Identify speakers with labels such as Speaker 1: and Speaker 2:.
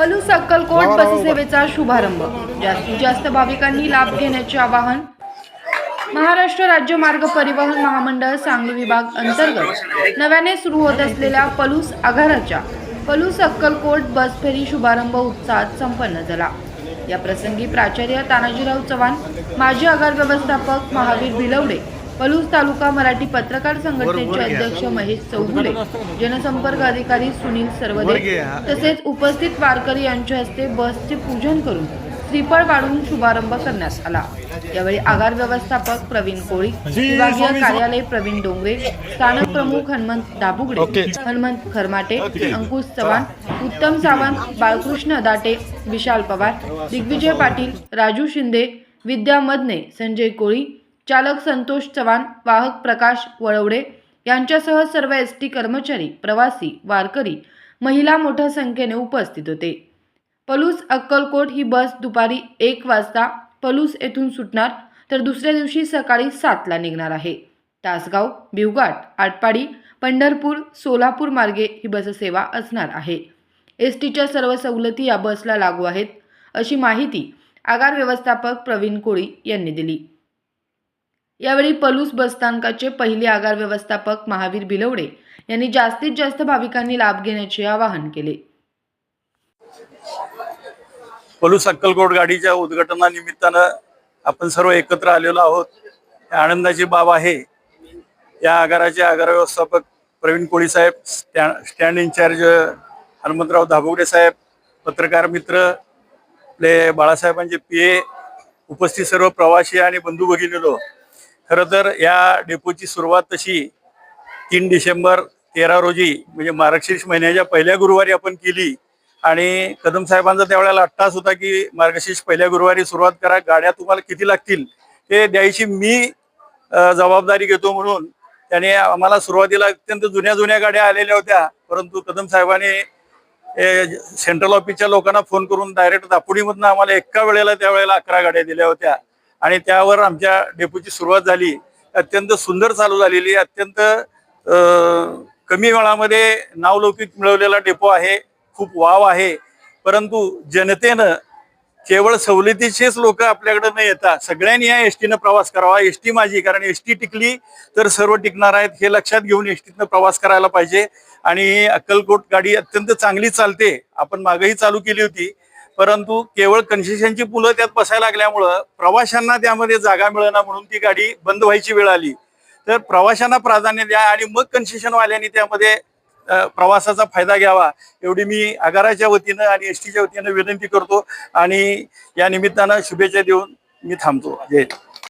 Speaker 1: अक्कलकोट बससेवेचा शुभारंभ. जास्तीत जास्त भाविकांनी लाभ घेण्याचे आवाहन महाराष्ट्र राज्य मार्ग परिवहन महामंडळ सांगली विभाग अंतर्गत नव्याने सुरू होत असलेल्या पलूस आगाराच्या पलूस अक्कलकोट बस फेरी शुभारंभ उत्साहात संपन्न झाला. या प्रसंगी प्राचार्य तानाजीराव चव्हाण माजी आगार व्यवस्थापक महावीर भिलवडे पलूस तालुका मराठी पत्रकार संघटनेचे अध्यक्ष महेश चौगुले जनसंपर्क अधिकारी सुनील सरवदे तसेच उपस्थित वारकरी यांच्या हस्ते बसचे पूजन करून श्रीफळ वाढून शुभारंभ करण्यात आला. यावेळी आगार व्यवस्थापक प्रवीण कोळी विभागीय कार्यालय प्रवीण डोंगरे स्थानक प्रमुख हनुमंत दाबुगडे हनुमंत खरमाटे अंकुश चव्हाण उत्तम सावंत बाळकृष्ण दाटे विशाल पवार दिग्विजय पाटील राजू शिंदे विद्या मदने संजय कोळी चालक संतोष चव्हाण वाहक प्रकाश वळवडे यांच्यासह सर्व एस टी कर्मचारी प्रवासी वारकरी महिला मोठ्या संख्येने उपस्थित होते. पलूस अक्कलकोट ही बस दुपारी एक वाजता पलूस येथून सुटणार तर दुसऱ्या दिवशी सकाळी सातला निघणार आहे. तासगाव भिवघाट आटपाडी पंढरपूर सोलापूर मार्गे ही बससेवा असणार आहे. एस टीच्या सर्व सवलती या बसला लागू आहेत अशी माहिती आगार व्यवस्थापक प्रवीण कोळी यांनी दिली. यावेळी पलूस बसस्थानकाचे पहिले आगार व्यवस्थापक महावीर भिलवडे यांनी जास्तीत जास्त भाविकांनी लाभ घेण्याचे आवाहन केले.
Speaker 2: पलूस अक्कलकोट गाडीच्या उद्घाटनानिमित्तानं आपण सर्व एकत्र आलेलो आहोत. आनंदाची बाब आहे. या आगाराचे आगार व्यवस्थापक प्रवीण कोळी साहेब stand stand incharge Hanumantrao Dhabugade साहेब पत्रकार मित्र आपले बाळासाहेबांचे पी ए उपस्थित सर्व प्रवासी आणि बंधू भगिनीलो खरं तर या डेपोची सुरुवात तशी तीन डिसेंबर तेरा रोजी म्हणजे मार्गशीर्ष महिन्याच्या पहिल्या गुरुवारी आपण केली. आणि कदम साहेबांचा त्यावेळेला अट्टास होता की मार्गशीर्ष पहिल्या गुरुवारी सुरुवात करा गाड्या तुम्हाला किती लागतील ते द्यायची मी जबाबदारी घेतो म्हणून. त्याने आम्हाला सुरुवातीला अत्यंत जुन्या जुन्या गाड्या आलेल्या होत्या परंतु कदम साहेबांनी ए, सेंट्रल ऑफिसच्या लोकांना फोन करून डायरेक्ट दापोडीमधनं आम्हाला एका वेळेला त्यावेळेला अकरा गाड्या दिल्या होत्या. आणि त्यावर आमच्या डेपोची सुरुवात झाली. अत्यंत सुंदर चालू झालेली अत्यंत कमी वेळामध्ये नावलौकिक मिळवलेला डेपो आहे. खूप वाव आहे. परंतु जनतेनं केवळ सवलतीचेच लोक आपल्याकडे न येता सगळ्यांनी या एसटीनं प्रवास करावा. एसटी माझी कारण एसटी टिकली तर सर्व टिकणार आहेत हे लक्षात घेऊन एसटीतनं प्रवास करायला पाहिजे. आणि अक्कलकोट गाडी अत्यंत चांगली चालते. आपण मागही चालू केली होती. परंतु केवळ कन्सेशनची पुलं त्यात बसायला लागल्यामुळं प्रवाशांना त्यामध्ये जागा मिळेना म्हणून ती गाडी बंद व्हायची वेळ आली. तर प्रवाशांना प्राधान्य द्या आणि मग कन्सेशनवाल्यांनी त्यामध्ये प्रवासाचा फायदा घ्यावा. एवढी मी आगाराच्या वतीनं आणि एस टीच्या वतीनं विनंती करतो आणि या निमित्तानं शुभेच्छा देऊन मी थांबतो. जय